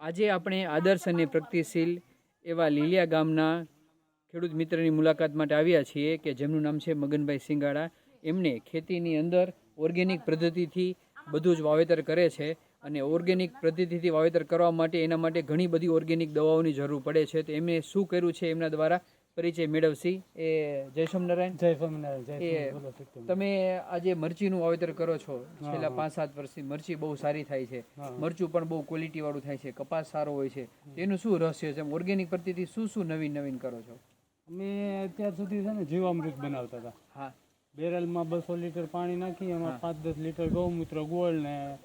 આજે આપણે આદર્શ અને પ્રગતિશીલ એવા લીલિયા ગામના ખેડૂત મિત્રની મુલાકાત માટે આવ્યા છીએ કે જેમનું નામ છે મગનભાઈ સિંગાડા. એમને ખેતીની અંદર ઓર્ગેનિક પદ્ધતિથી બધું જ વાવેતર કરે છે અને ઓર્ગેનિક પદ્ધતિથી વાવેતર કરવા માટે એના માટે ઘણી બધી ઓર્ગેનિક દવાઓની જરૂર પડે છે. તો એમણે શું કર્યું છે એમના દ્વારા પરિચય મેળવશી. એ જય સ્વામિનારાયણ. જય સ્વામિનારાયણ. તમે આજે મરચીનું વાવેતર કરો છો છેલ્લા પાંચ સાત વર્ષથી મરચી બહુ સારી થાય છે. મરચું પણ બહુ ક્વોલિટી વાળું થાય છે. કપાસ સારો હોય છે. એનું શું રહસ્ય છે? ઓર્ગેનિક પ્રતિથી શું શું નવીન નવીન કરો છો? અમે અત્યાર સુધી છે ને જીવામૃત બનાવતા હતા. હા. બેરલમાં બસો લીટર પાણી નાખી એમાં પાંચ દસ લીટર ગૌમૂત્ર ગોળ ને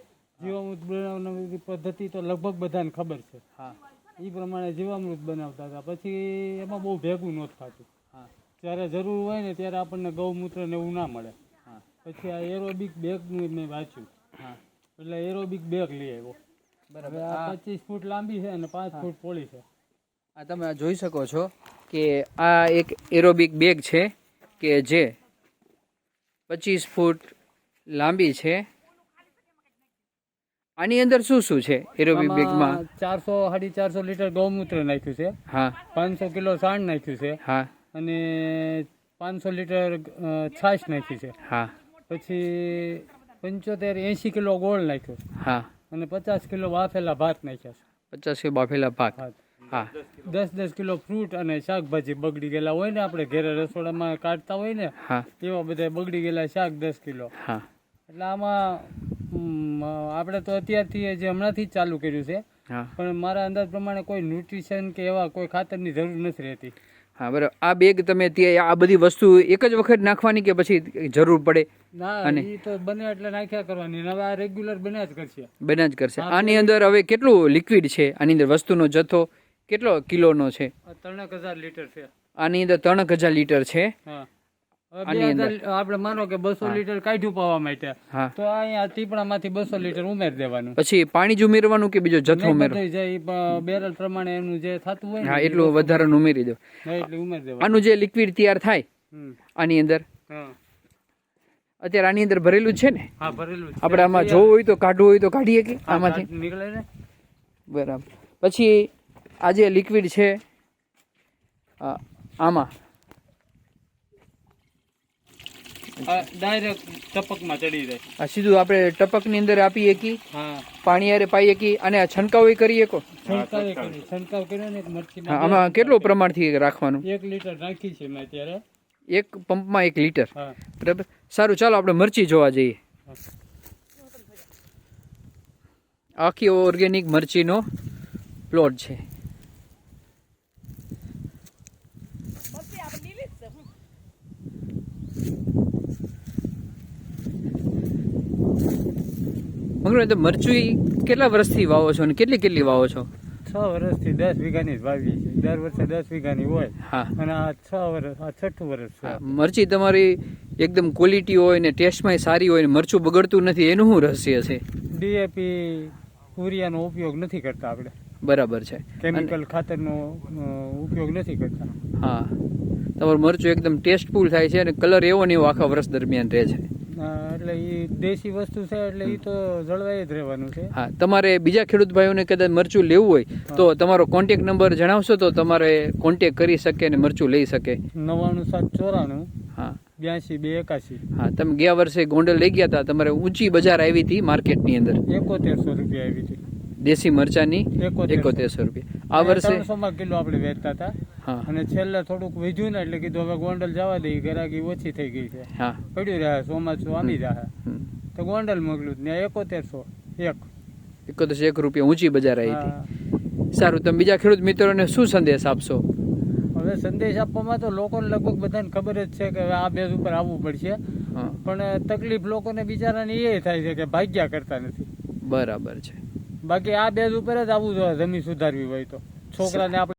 જીવામૃત બનાવવાની પદ્ધતિ તો લગભગ બધાને ખબર છે. હા. એ પ્રમાણે જીવામૃત બનાવતા હતા. પછી એમાં બહુ ભેગું નહોતું થતું. હા. જ્યારે જરૂર હોય ને ત્યારે આપણને ગૌમૂત્ર ને એવું ના મળે. હા. પછી આ એરોબિક બેગનું મેં વાંચ્યું. હા. એટલે એરોબિક બેગ લઈ આવ્યો. બરાબર. આ પચીસ ફૂટ લાંબી છે અને પાંચ ફૂટ પોળી છે. આ તમે જોઈ શકો છો કે આ એક એરોબિક બેગ છે કે જે પચીસ ફૂટ લાંબી છે આની અંદર શું શું છે એરોબિક બેગમાં? ચારસો સાડી ચારસો લીટર ગૌમૂત્ર નાખ્યું છે. હા. પાંચસો કિલો સાણ નાખ્યું છે. હા. અને પાંચસો લીટર છાશ નાખી છે. હા. પછી પંચોતેર એંશી કિલો ગોળ નાખ્યો હા. અને પચાસ કિલો બાફેલા ભાત નાખ્યા છે. પચાસ કે બાફેલા ભાત. હા. દસ દસ કિલો ફ્રૂટ અને શાકભાજી બગડી ગયેલા હોય ને આપણે ઘરે રસોડામાં કાઢતા હોય ને એવા બધા બગડી ગયેલા શાક દસ કિલો. હા. એટલે આમાં આપણે તો અત્યારથી જે હમણાંથી જ ચાલુ કર્યું છે. પણ મારા અંદાજ પ્રમાણે કોઈ ન્યુટ્રિશન કે એવા કોઈ ખાતરની જરૂર નથી રહેતી. હા બરાબર. આ બેગ તમે ત્યાં આ બધી વસ્તુ એક જ વખત નાખવાની કે પછી જરૂર પડે? ના એ તો બને એટલે નાખ્યા કરવાની. હવે આ રેગ્યુલર બન્યા જ કરશે. બન્યા જ કરશે. આની અંદર હવે કેટલું લિક્વિડ છે? આની અંદર વસ્તુનો જથ્થો કેટલો કિલોનો છે? ત્રણેક હજાર લીટર છે. આની અંદર ત્રણ હજાર લીટર છે. આપણે માનો કે બસો લીટર કાઢ્યું પાવા માટે. તો અહીંયા ટીપણામાંથી બસો લીટર ઉમેરી દેવાનું. પછી પાણી જ ઉમેરવાનું કે બીજો જથ્થો ઉમેરો બેરલ પ્રમાણે એનું જે થતું હોય હા એટલું વધારાનું ઉમેરી. દો. એટલે ઉમેરી દેવાનું. આનું જે લિક્વિડ તૈયાર થાય આની અંદર? અત્યારે આની અંદર ભરેલું છે ને? હા ભરેલું આપણે આમાં જોવું હોય તો કાઢવું હોય તો કાઢીએ કે? આમાંથી? નીકળે ને. બરાબર. પછી આ જે લિક્વિડ છે આ, આમાં આ ડાયરેક્ટ ટપકમાં ચડી જાય. સીધું આપણે ટપકની અંદર આપી હા. પાણી પાઈ શકીએ અને આ છંટકાવ કરી છંટકાવ કર્યો ને એક આમાં કેટલું પ્રમાણથી રાખવાનું? એક લીટર નાખી છે મેં અત્યારે. એક પંપમાં એક લીટર? બરાબર. સારું ચાલો આપણે મરચી જોવા જઈએ. આખી ઓર્ગેનિક મરચીનો પ્લોટ છે. મગર તો મરચું કેટલા વર્ષથી વાવો છો અને કેટલી કેટલી વાવો છો? છ વર્ષથી દસ વીઘાની જ વાવી છે દર વર્ષે દસ વીઘાની હોય. હા. અને આ છ વર્ષ આ છઠ્ઠું વર્ષ છે. મરચી તમારી એકદમ ક્વોલિટી હોય ને ટેસ્ટમાં સારી હોય ને મરચું બગડતું નથી એનું શું રહસ્ય છે? ડીએપી યુરિયાનો ઉપયોગ નથી કરતા આપણે. બરાબર છે. કેમિકલ ખાતરનો ઉપયોગ નથી કરતા. હા. તમારું મરચું એકદમ ટેસ્ટફુલ થાય છે અને કલર એવો ને એવો આખા વર્ષ દરમિયાન રહે છે. એટલે એ દેશી વસ્તુ છે એટલે એ તો જળવાઈ જ રહેવાનું છે. હા તમારે બીજા ખેડૂત ભાઈઓને કદાચ મરચું લેવું હોય તો તમારો કોન્ટેક નંબર જણાવશો તો તમારે કોન્ટેક કરી શકે અને મરચું લઈ શકે. નવ્વાણું સાત ચોરાણું હા. બ્યાસી બે એકાસી હા તમે ગયા વર્ષે ગોંડલ લઈ ગયા હતા તમારે ઊંચી બજાર આવી હતી માર્કેટની અંદર? એકોતેરસો રૂપિયા આવી હતી. દેશી મરચાની એકોતેરસો. એકોતેરસો રૂપિયા. આ વર્ષે કિલો આપણે વેચતા હતા અને છેલ્લે થોડુંક વીજ્યું ને એટલે કીધું હવે ગોંડલ જવા દઈએ ગરાગી ઓછી થઈ ગઈ છે. હા. પડ્યું રહે ચોમાસું આવી હમ. તો ગોંડલ મોકલ્યું ત્યાં એકોતેરસો એક. એકોતેરસો એક રૂપિયા ઊંચી બજાર આવી હતી. સારું તમે બીજા ખેડૂત મિત્રોને શું સંદેશ આપશો? હવે સંદેશ આપવામાં તો લોકોને લગભગ બધાને ખબર જ છે કે હવે આ બેઝ ઉપર આવવું પડશે. પણ તકલીફ લોકોને બિચારાને એ થાય છે કે ભાગ્યા કરતા નથી. બરાબર છે. બાકી આ બેઝ ઉપર જ આવવું જોઈએ જમીન સુધારવી હોય તો. છોકરાને આપણે